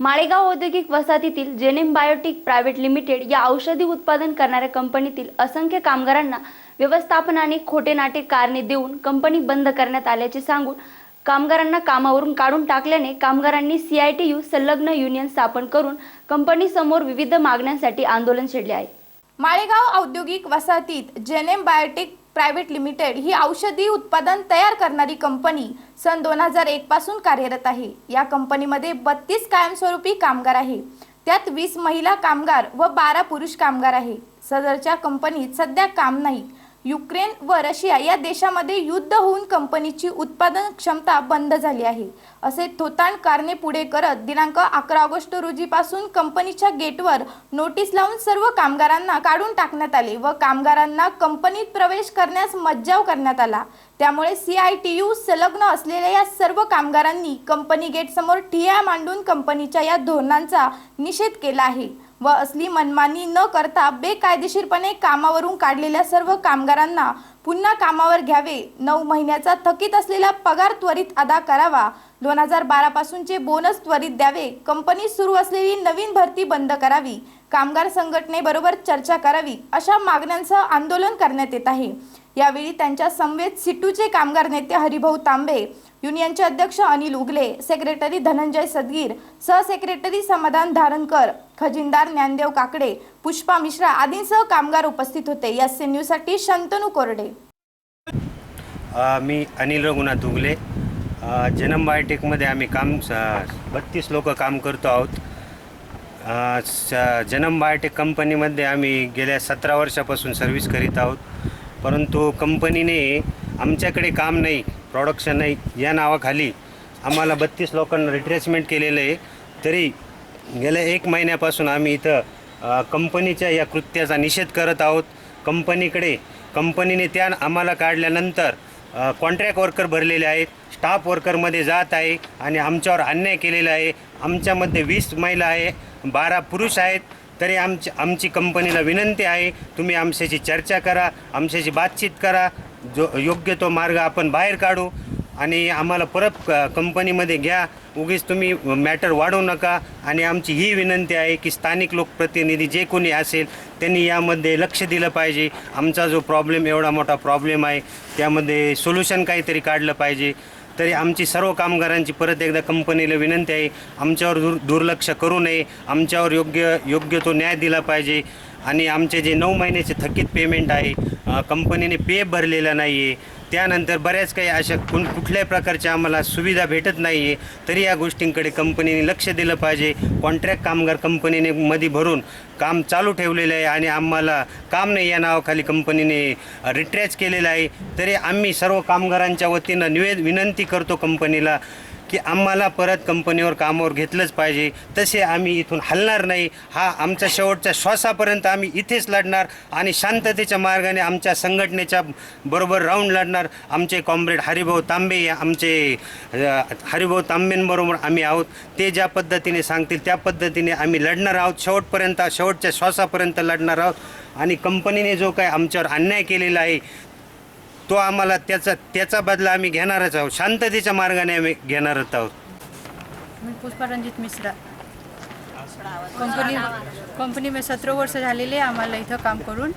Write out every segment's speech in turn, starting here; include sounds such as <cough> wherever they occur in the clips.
माळेगाव औद्योगिक वसाहतीतील जेनेम Biotique private limited या औषधी उत्पादन करणाऱ्या कंपनीतील असंख्य कामगारांना व्यवस्थापनाने खोटे नाटे कारणे देऊन कंपनी बंद करण्यात आल्याचे सांगून कामगारांना कामावरून काढून टाकल्याने कामगारांनी सीआयटीयू संलग्न युनियन स्थापन करून कंपनीसमोर विविध मागण्यांसाठी आंदोलन छेडले आहे. माळेगाव औद्योगिक वसाहतीत जेनेम बायोटेक प्रायव्हेट लिमिटेड ही औषधी उत्पादन तयार करणारी कंपनी सन दोन हजार एक पासून कार्यरत आहे. या कंपनीमध्ये बत्तीस कायमस्वरूपी कामगार आहे. त्यात वीस महिला कामगार व बारा पुरुष कामगार आहे. सदरच्या कंपनीत सध्या काम नाही. युक्रेन व रशिया या देशामध्ये युद्ध होऊन कंपनीची उत्पादन क्षमता बंद झाली आहे. असे थोतांड कारणे पुढे करत दिनांक अकरा ऑगस्ट रोजीपासून कंपनीच्या गेटवर नोटीस लावून सर्व कामगारांना काढून टाकण्यात आले व कामगारांना कंपनीत प्रवेश करण्यास मज्जाव करण्यात आला. त्यामुळे सी आय टी यू संलग्न असलेल्या या सर्व कामगारांनी कंपनी गेटसमोर ठिया मांडून कंपनीच्या या धोरणांचा निषेध केला आहे. व असली मनमानी न करता बेकायदेशीरपणे कामावरून काढलेल्या सर्व कामगारांना पुन्हा कामावर घ्यावे. नऊ महिन्याचा थकीत असलेला पगार त्वरित अदा करावा. दोन हजार बारा पासूनचे बोनस त्वरित द्यावे. कंपनी सुरू असलेली नवीन भरती बंद करावी. कामगार संघटनेबरोबर चर्चा करावी अशा मागण्यांसह आंदोलन करण्यात येत आहे. यावेळी त्यांच्या समवेत सिटूचे कामगार नेते हरिभाऊ तांबे युनियनचे अध्यक्ष अनिल उगले सेक्रेटरी धनंजय सदगीर सहसेक्रेटरी समाधान धारणकर खजिनदार ज्ञानदेव काकडे पुष्पा मिश्रा आदींसह कामगार उपस्थित होते. एस सी न्यूजसाठी शंतनू कोरडे. मी अनिल रघुनाथ उगले. जनम बायोटेकमध्ये आम्ही काम बत्तीस लोक काम करतो आहोत. स- जनम बायोटेक कंपनीमध्ये आम्ही गेल्या सतरा वर्षापासून सर्व्हिस करीत आहोत. परंतु कंपनीने आमच्याकडे काम नाही प्रॉडक्शन नाही या नावाखाली आम्हाला बत्तीस लोकांना रिट्रेसमेंट केलेलं आहे. तरी गेल्या एक महिन्यापासून आम्ही इथं कंपनीच्या या कृत्याचा निषेध करत आहोत. कंपनीकडे कंपनीने त्या आम्हाला काढल्यानंतर कॉन्ट्रॅक्ट वर्कर भरलेले आहेत स्टाफ वर्करमध्ये जात आहे आणि आमच्यावर अन्याय केलेला आहे. आमच्यामध्ये वीस महिला आहे बारा पुरुष आहेत. तरी आमची आमची कंपनीला विनंती आहे तुम्ही आमच्याशी चर्चा करा आमच्याशी बातचीत करा जो योग्य तो मार्ग आपण बाहेर काढू आणि आम्हाला परत क- कंपनीमध्ये घ्या. उगीच तुम्ही मॅटर वाढवू नका आणि आमची ही विनंती आहे की स्थानिक लोकप्रतिनिधी जे कोणी असेल त्यांनी यामध्ये लक्ष दिलं पाहिजे. आमचा जो प्रॉब्लेम एवढा मोठा प्रॉब्लेम आहे त्यामध्ये सोल्युशन काहीतरी काढलं पाहिजे. तरी आमची सर्व कामगारांची परत एकदा कंपनीला विनंती आहे आमच्यावर दुर दुर्लक्ष करू नये आमच्यावर योग्य योग्य तो न्याय दिला पाहिजे. आणि आमचे जे नऊ महिन्याचे थकीत पेमेंट आहे कंपनीने पे भरलेला नाही आहे त्यानंतर बऱ्याच काही अशा कुण कुठल्याही प्रकारच्या आम्हाला सुविधा भेटत नाही आहे तरी या गोष्टींकडे कंपनीने लक्ष दिलं पाहिजे. कॉन्ट्रॅक्ट कामगार कंपनीने मध्ये भरून काम चालू ठेवलेलं आहे आणि आम्हाला काम नाही या नावाखाली कंपनीने रिट्रॅच केलेलं आहे. तरी आम्ही सर्व कामगारांच्या वतीनं निवेद विनंती करतो कंपनीला की आम्हाला परत कंपनीवर कामावर घेतलंच पाहिजे. तसे आम्ही इथून हलणार नाही. हा आमच्या शेवटच्या श्वासापर्यंत आम्ही इथेच लढणार आणि शांततेच्या मार्गाने आमच्या संघटनेच्या बरोबर राऊंड लढणार. आमचे कॉम्रेड हरिभाऊ तांबे आमचे हरिभाऊ तांबेंबरोबर आम्ही आहोत. ते ज्या पद्धतीने सांगतील त्या पद्धतीने आम्ही लढणार आहोत. शेवटपर्यंत शेवटच्या श्वासापर्यंत लढणार आहोत. आणि कंपनीने जो काय आमच्यावर अन्याय केलेला आहे तो आम्हाला त्याचा त्याचा बदला आम्ही घेणारच आहोत. शांततेच्या मार्गाने आम्ही घेणारच आहोत. मी पुष्पा रंजित मिश्रा. कंपनी कंपनी सतरा वर्ष झालेले आहे आम्हाला इथं काम करून.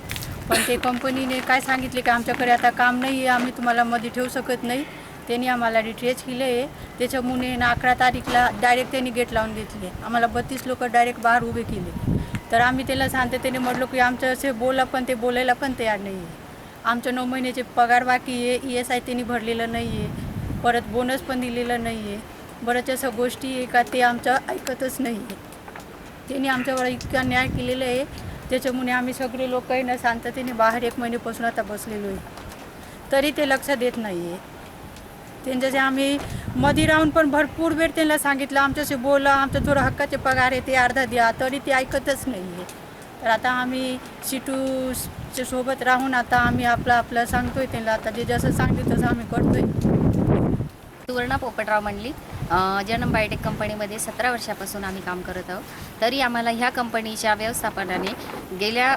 पण ते कंपनीने काय सांगितले की आमच्याकडे आता काम नाही आहे आम्ही तुम्हाला मध्ये ठेवू शकत नाही. त्यांनी आम्हाला डिटेच केले आहे त्याच्यामुळे ना अकरा तारीखला डायरेक्ट त्यांनी गेट लावून घेतले. आम्हाला बत्तीस लोक डायरेक्ट बाहेर उभे केले. तर आम्ही त्याला सांगते त्याने म्हटलं की आमचं असे बोला पण ते बोलायला पण तयार नाही आहे आमच्या नऊ महिन्याचे पगार बाकी आहे ई एस आय त्यांनी भरलेलं नाही आहे परत बोनस पण दिलेला नाही आहे बऱ्याच अशा गोष्टी आहे का ते आमच्या ऐकतच नाही आहे त्यांनी आमच्यावर इतका न्याय केलेला आहे. त्याच्यामुळे आम्ही सगळे लोक काही न शांततेने बाहेर एक महिन्यापासून आता बसलेलो आहे. तरी ते लक्ष देत नाही आहे त्यांच्याचे आम्ही मध्ये राहून पण भरपूर वेळ त्यांना सांगितलं. आमच्याशी बोला आमचं थोडं हक्काचे पगार आहे ते अर्धा द्या. तरी ते ऐकतच नाही आहे तर आता आम्ही सिटूच्या सोबत राहून आता आम्ही आपलं आपलं सांगतोय त्यांना. आता जे जसं सांगते तसं आम्ही करतोय. सुवर्णा पोपटराव म्हणली जनम बायोटेक कंपनीमध्ये सतरा वर्षापासून आम्ही काम करत आहोत. तरी आम्हाला ह्या कंपनीच्या व्यवस्थापनाने गेल्या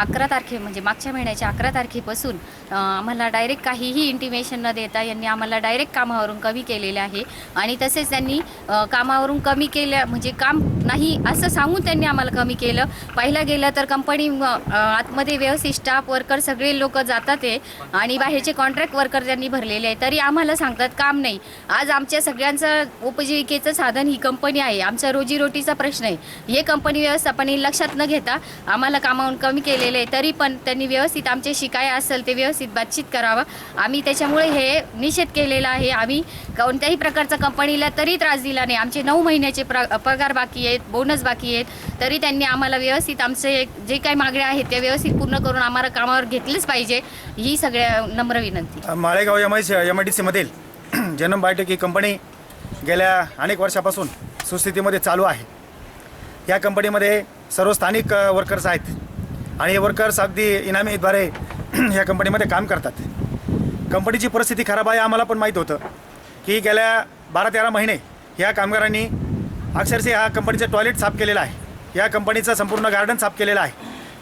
अकरा तारखे म्हणजे मागच्या महिन्याच्या अकरा तारखेपासून आम्हाला डायरेक्ट काहीही इंटिमेशन न देता यांनी आम्हाला डायरेक्ट कामावरून कमी केलेले आहे. आणि तसेच त्यांनी कामावरून कमी केल्या म्हणजे काम नाही असं सांगून त्यांनी आम्हाला कमी केलं. पाहिलं गेलं तर कंपनी आतमध्ये व्यवस्थित स्टाफ वर्कर सगळे लोक जातात आहे. आणि बाहेरचे कॉन्ट्रॅक्ट वर्कर त्यांनी भरलेले आहे. तरी आम्हाला सांगतात काम नाही. आज आमच्या सगळ्यांचं उपजीविकेचं साधन ही कंपनी आहे. आमचा रोजीरोटीचा प्रश्न आहे. हे कंपनी व्यवस्थापन लक्षात न घेता आम्हाला कामावून कमी केलेले आहे तरी पण त्यांनी व्यवस्थित आमच्याशी काय असेल ते व्यवस्थित बातचीत करावं. आम्ही त्याच्यामुळे हे निषेध केलेला आहे. आम्ही कोणत्याही प्रकारचा कंपनीला तरी त्रास दिला नाही. आमचे नऊ महिन्याचे प्र पगार बाकी आहेत बोनस बाकी आहेत. तरी त्यांनी आम्हाला व्यवस्थित आमचे जे काही मागण्या आहेत त्या व्यवस्थित पूर्ण करून आम्हाला कामावर घेतलेच पाहिजे ही सगळ्या नम्र विनंती. Malegaon M I M I D सीमधील <clears throat> जन्म बायोटेक ही कंपनी गेल्या अनेक वर्षापासून सुस्थितीमध्ये चालू आहे. या कंपनीमध्ये सर्व स्थानिक वर्कर्स आहेत. आणि हे वर्कर्स अगदी इनामीद्वारे <clears throat> या कंपनीमध्ये काम करतात. कंपनीची परिस्थिती खराब आहे आम्हाला पण माहीत होतं की गेल्या बारा तेरा महिने या कामगारांनी अक्षरशः ह्या कंपनीचं टॉयलेट साफ केलेलं आहे. या कंपनीचं संपूर्ण गार्डन साफ केलेलं आहे.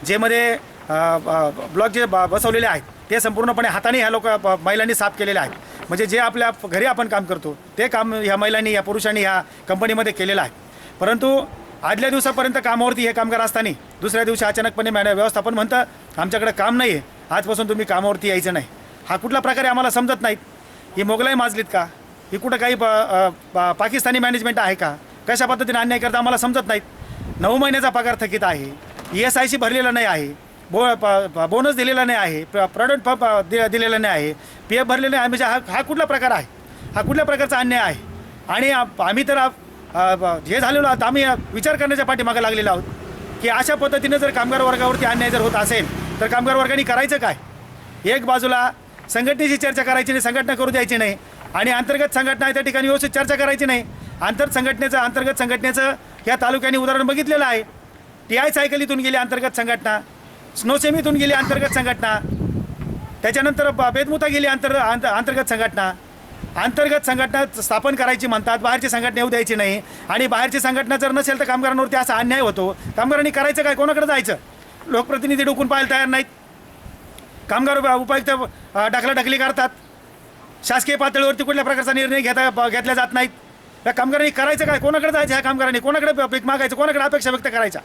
जेमध्ये ब्लॉक जे ब- बसवलेले आहेत ते संपूर्णपणे हाताने ह्या लोक महिलांनी साफ केलेले आहेत. म्हणजे जे आपल्या घरी आपण काम करतो ते काम ह्या महिलांनी या पुरुषांनी ह्या कंपनीमध्ये केलेलं आहे. परंतु आदल्या दिवसापर्यंत कामावरती हे कामगार असताना दुसऱ्या दिवशी अचानकपणे मॅन व्यवस्थापन म्हणतं आमच्याकडे काम नाही आहे आजपासून तुम्ही कामावरती यायचं नाही. हा कुठला प्रकारे आम्हाला समजत नाहीत. ही मोगलाई माजलीत का? ही कुठं काही प- पाकिस्तानी मॅनेजमेंट आहे का? कशा पद्धतीने अन्याय करता आम्हाला समजत नाहीत. नऊ महिन्याचा पगार थकीत आहे. ई एस आय सी भरलेला नाही आहे. बो बोनस दिलेला नाही आहे. प्र- प्रॉडक्ट प- दि- नाही आहे. पी एफ भरलेलं नाही म्हणजे हा हा कुठला प्रकार आहे? हा कुठल्या प्रकारचा अन्याय आहे? आणि आम्ही तर हे झालेलो आहोत आम्ही विचार करण्याच्या पाठीमागे लागलेलो आहोत की अशा पद्धतीनं जर कामगार वर्गावरती अन्याय जर होत असेल तर कामगार वर्गाने करायचं काय? एक बाजूला संघटनेची चर्चा करायची नाही संघटना करू द्यायची नाही आणि अंतर्गत संघटना आहे त्या ठिकाणी व्यवस्थित चर्चा करायची नाही. आंतर संघटनेचं अंतर्गत संघटनेचं या तालुक्याने उदाहरण बघितलेलं आहे. टी आय सायकलीतून गेली अंतर्गत संघटना स्नोसेमीतून गेली अंतर्गत संघटना त्याच्यानंतर बेदमुता गेली अंतर अंतर्गत संघटना अंतर्गत संघटना स्थापन करायची म्हणतात बाहेरची संघटना येऊ द्यायची नाही. आणि बाहेरची संघटना जर नसेल तर कामगारांवरती असा अन्याय होतो. कामगारांनी करायचं काय? कोणाकडे जायचं? लोकप्रतिनिधी डोकून पाहायला तयार नाहीत. कामगार उपायुक्त अ, ढकलाढकली करतात. शासकीय पातळीवरती कुठल्या प्रकारचा निर्णय घेता घेतल्या घेतला जात नाहीत. या कामगारांनी करायचं काय? कोणाकडे जायचं ह्या कामगारांनी? कोणाकडे पीक मागायचं? कोणाकडे अपेक्षा व्यक्त करायच्या?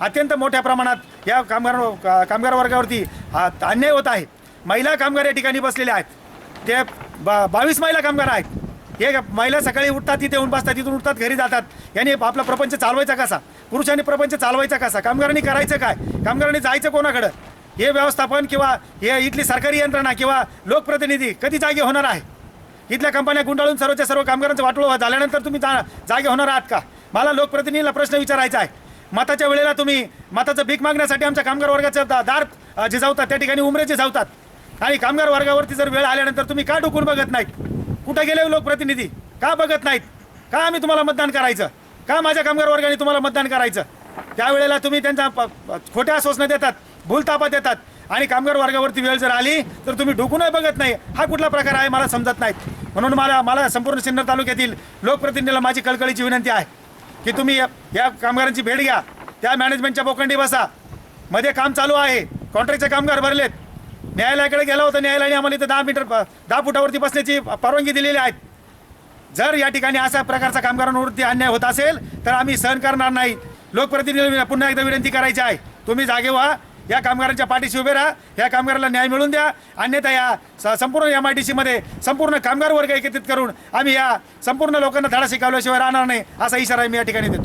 अत्यंत मोठ्या प्रमाणात या कामगार कामगार वर्गावरती अन्याय होत आहे. महिला कामगार या ठिकाणी बसलेल्या आहेत. ते बा बावीस महिला कामगार आहेत. हे महिला सकाळी उठतात तिथे येऊन बसतात तिथून उठतात घरी जातात. याने आपला प्रपंच चालवायचा कसा? पुरुषांनी प्रपंच चालवायचा कसा? कामगारांनी करायचं काय? कामगारांनी जायचं कोणाकडं? हे व्यवस्थापन किंवा हे इथली सरकारी यंत्रणा किंवा लोकप्रतिनिधी कधी जागे होणार आहे? इथल्या कंपन्या गुंडाळून सर्वच्या सर्व कामगारांचं वाटोळ झाल्यानंतर तुम्ही जा जागे होणार आहात का? मला लोकप्रतिनिधीला प्रश्न विचारायचा आहे. मताच्या वेळेला तुम्ही मताचं भीक मागण्यासाठी आमच्या कामगार वर्गाचं दार झिजावतात त्या ठिकाणी उमरे झिजावतात आणि कामगार वर्गावरती जर वेळ आल्यानंतर तुम्ही का डुकून बघत नाहीत? कुठं गेले हो लोकप्रतिनिधी? का बघत नाहीत? का आम्ही तुम्हाला मतदान करायचं? का माझ्या कामगार वर्गाने तुम्हाला मतदान करायचं? त्यावेळेला तुम्ही त्यांचा प- खोट्या आश्वासनं देतात भूलतापा देतात आणि कामगार वर्गावरती वेळ जर आली तर तुम्ही ढुकूनही बघत नाही. हा कुठला प्रकार आहे मला समजत नाहीत. म्हणून मला मला संपूर्ण सिन्नर तालुक्यातील लोकप्रतिनिधीला माझी कळकळीची विनंती आहे की तुम्ही या- या कामगारांची भेट घ्या. त्या मॅनेजमेंटच्या बोकंडी बसा. मध्ये काम चालू आहे. कॉन्ट्रॅक्टचे कामगार भरलेत. न्यायालयाकडे गेला होता न्यायालयाने आम्हाला इथं दहा मीटर दहा फुटावरती बसण्याची परवानगी दिलेली आहे. जर या ठिकाणी अशा प्रकारचा कामगारांवरती अन्याय होत असेल तर आम्ही सहन करणार नाही. लोकप्रतिनिधी पुन्हा एकदा विनंती करायची आहे. तुम्ही जागे व्हा. या कामगारांच्या पाठीशी उभे राहा. या कामगाराला न्याय मिळून द्या. अन्यथा या संपूर्ण एम आय टी सीमध्ये संपूर्ण कामगार वर्ग एकत्रित करून आम्ही या संपूर्ण लोकांना धडा शिकवल्याशिवाय राहणार नाही असा इशारा मी या ठिकाणी देतो.